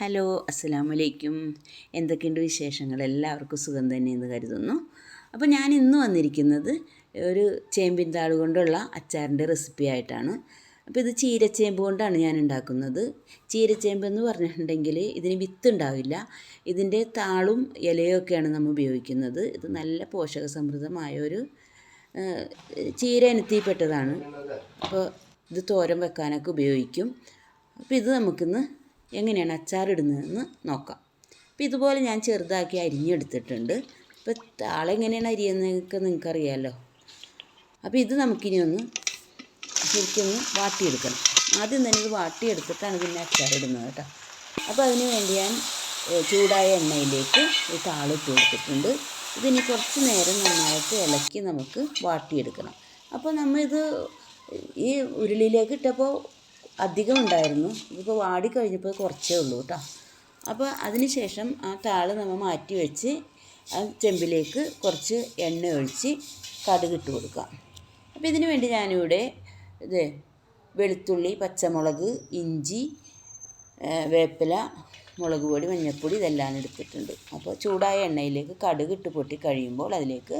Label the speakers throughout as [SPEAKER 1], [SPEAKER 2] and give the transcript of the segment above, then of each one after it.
[SPEAKER 1] Hello അസ്സലാമു അലൈക്കും എന്തൊക്കെയുണ്ട് വിശേഷങ്ങൾ? എല്ലാവർക്കും സുഖം തന്നെയെന്ന് കരുതുന്നു. അപ്പോൾ ഞാൻ ഇന്ന് വന്നിരിക്കുന്നത് ഒരു ചേമ്പിൻ താൾ കൊണ്ടുള്ള അച്ചാറിന്റെ റെസിപ്പി ആയിട്ടാണ്. അപ്പോൾ ഇത് ചീരച്ചേമ്പ് കൊണ്ടാണ് ഞാൻ ഉണ്ടാക്കുന്നത്. ചീരച്ചേമ്പ് എന്ന് പറഞ്ഞിട്ടുണ്ടെങ്കിൽ ഇതിന് വിത്ത് ഉണ്ടാവില്ല. ഇതിന്റെ താളും ഇലയൊക്കെയാണ് നമ്മൾ ഉപയോഗിക്കുന്നത്. ഇത് നല്ല പോഷക സമൃദ്ധമായ ഒരു ചീര ഇനത്തിൽപ്പെട്ടതാണ്. അപ്പോൾ ഇത് തോരൻ വെക്കാനൊക്കെ ഉപയോഗിക്കും. അപ്പോൾ ഇത് നമുക്കിന്ന് എങ്ങനെയാണ് അച്ചാറിടുന്നതെന്ന് നോക്കാം. അപ്പോൾ ഇതുപോലെ ഞാൻ ചെറുതാക്കി അരിഞ്ഞെടുത്തിട്ടുണ്ട്. ഇപ്പോൾ താളെങ്ങനെയാണ് അരിയെന്നൊക്കെ നിങ്ങൾക്കറിയാമല്ലോ അപ്പോൾ ഇത് നമുക്കിനി ഒന്ന് ശരിക്കൊന്ന് വാട്ടിയെടുക്കണം. ആദ്യം തന്നെ ഇത് വാട്ടിയെടുത്തിട്ടാണ് പിന്നെ അച്ചാറിടുന്നത് കേട്ടോ. അപ്പോൾ അതിന് വേണ്ടി ഞാൻ ചൂടായ എണ്ണയിലേക്ക് ഈ താളിട്ട് കൊടുത്തിട്ടുണ്ട്. ഇതിനി കുറച്ച് നേരം നന്നായിട്ട് ഇളക്കി നമുക്ക് വാട്ടിയെടുക്കണം. അപ്പോൾ നമ്മൾ ഇത് ഈ ഉരുളിയിലേക്ക് ഇട്ടപ്പോൾ അധികം ഉണ്ടായിരുന്നു. ഇതിപ്പോൾ വാടിക്കഴിഞ്ഞപ്പോൾ കുറച്ചേ ഉള്ളൂ കേട്ടോ. അപ്പോൾ അതിന് ശേഷം ആ താൾ നമ്മൾ മാറ്റി വെച്ച് ആ ചെമ്പിലേക്ക് കുറച്ച് എണ്ണ ഒഴിച്ച് കടുക് ഇട്ട് കൊടുക്കാം. അപ്പോൾ ഇതിന് വേണ്ടി ഞാനിവിടെ ഇത് വെളുത്തുള്ളി പച്ചമുളക് ഇഞ്ചി വേപ്പില മുളക് പൊടി മഞ്ഞൾപ്പൊടി ഇതെല്ലാം എടുത്തിട്ടുണ്ട്. അപ്പോൾ ചൂടായ എണ്ണയിലേക്ക് കടുക് ഇട്ട് പൊട്ടി കഴിയുമ്പോൾ അതിലേക്ക്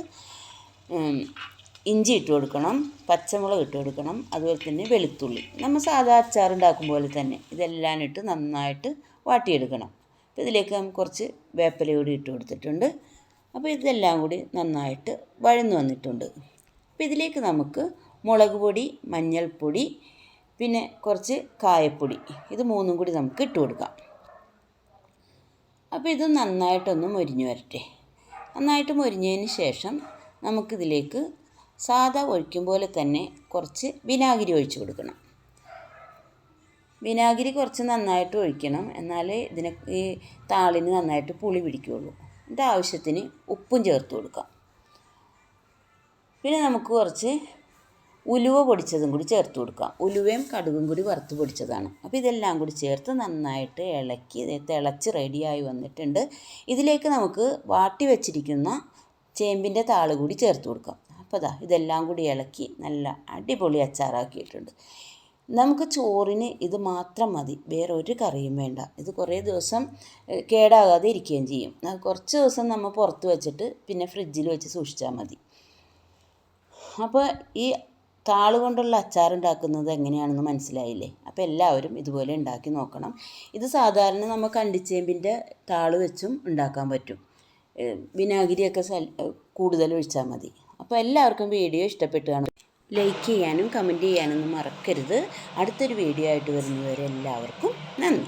[SPEAKER 1] ഇഞ്ചി ഇട്ട് കൊടുക്കണം പച്ചമുളക് ഇട്ട് കൊടുക്കണം അതുപോലെ തന്നെ വെളുത്തുള്ളി. നമ്മൾ സാധാ അച്ചാർ ഉണ്ടാക്കും പോലെ തന്നെ ഇതെല്ലാം ഇട്ട് നന്നായിട്ട് വാട്ടിയെടുക്കണം. അപ്പോൾ ഇതിലേക്ക് നമുക്ക് കുറച്ച് വേപ്പില കൂടി ഇട്ട് കൊടുത്തിട്ടുണ്ട്. അപ്പോൾ ഇതെല്ലാം കൂടി നന്നായിട്ട് വഴന്നു വന്നിട്ടുണ്ട്. അപ്പോൾ ഇതിലേക്ക് നമുക്ക് മുളക് പൊടി മഞ്ഞൾപ്പൊടി പിന്നെ കുറച്ച് കായപ്പൊടി ഇത് മൂന്നും കൂടി നമുക്ക് ഇട്ട് കൊടുക്കാം. അപ്പോൾ ഇത് നന്നായിട്ടൊന്ന് മൊരിഞ്ഞു വരട്ടെ. നന്നായിട്ട് മൊരിഞ്ഞതിന് ശേഷം നമുക്കിതിലേക്ക് സാദാ ഒഴിക്കും പോലെ തന്നെ കുറച്ച് വിനാഗിരി ഒഴിച്ചു കൊടുക്കണം. വിനാഗിരി കുറച്ച് നന്നായിട്ട് ഒഴിക്കണം. എന്നാലേ ഇതിന് ഈ താളിന് നന്നായിട്ട് പുളി പിടിക്കുകയുള്ളൂ. ഇതിന്റെ ആവശ്യത്തിന് ഉപ്പും ചേർത്ത് കൊടുക്കാം. പിന്നെ നമുക്ക് കുറച്ച് ഉലുവ പൊടിച്ചതും കൂടി ചേർത്ത് കൊടുക്കാം. ഉലുവയും കടുകും കൂടി വറുത്ത് പൊടിച്ചതാണ്. അപ്പോൾ ഇതെല്ലാം കൂടി ചേർത്ത് നന്നായിട്ട് ഇളക്കി തിളച്ച് റെഡിയായി വന്നിട്ടുണ്ട്. ഇതിലേക്ക് നമുക്ക് വാട്ടി വെച്ചിരിക്കുന്ന ചേമ്പിന്റെ താൾ കൂടി ചേർത്ത് കൊടുക്കാം. അപ്പോൾ ഇതാ ഇതെല്ലാം കൂടി ഇളക്കി നല്ല അടിപൊളി അച്ചാറാക്കിയിട്ടുണ്ട്. നമുക്ക് ചോറിന് ഇത് മാത്രം മതി വേറെ ഒരു കറിയും വേണ്ട. ഇത് കുറേ ദിവസം കേടാകാതെ ഇരിക്കുകയും ചെയ്യും. കുറച്ച് ദിവസം നമ്മൾ പുറത്ത് വെച്ചിട്ട് പിന്നെ ഫ്രിഡ്ജിൽ വെച്ച് സൂക്ഷിച്ചാൽ മതി. അപ്പോൾ ഈ താൾ കൊണ്ടുള്ള അച്ചാർ ഉണ്ടാക്കുന്നത് എങ്ങനെയാണെന്ന് മനസ്സിലായില്ലേ? അപ്പോൾ എല്ലാവരും ഇതുപോലെ ഉണ്ടാക്കി നോക്കണം. ഇത് സാധാരണ നമ്മൾ കണ്ടിച്ചേമ്പിന്റെ താൾ വെച്ചും ഉണ്ടാക്കാൻ പറ്റും. വിനാഗിരിയൊക്കെ കൂടുതൽ ഒഴിച്ചാൽ മതി. അപ്പോൾ എല്ലാവർക്കും വീഡിയോ ഇഷ്ടപ്പെട്ടു കാണും ലൈക്ക് ചെയ്യാനും കമന്റ് ചെയ്യാനൊന്നും മറക്കരുത്. അടുത്തൊരു വീഡിയോ ആയിട്ട് വരുന്നവരെ എല്ലാവർക്കും നന്ദി.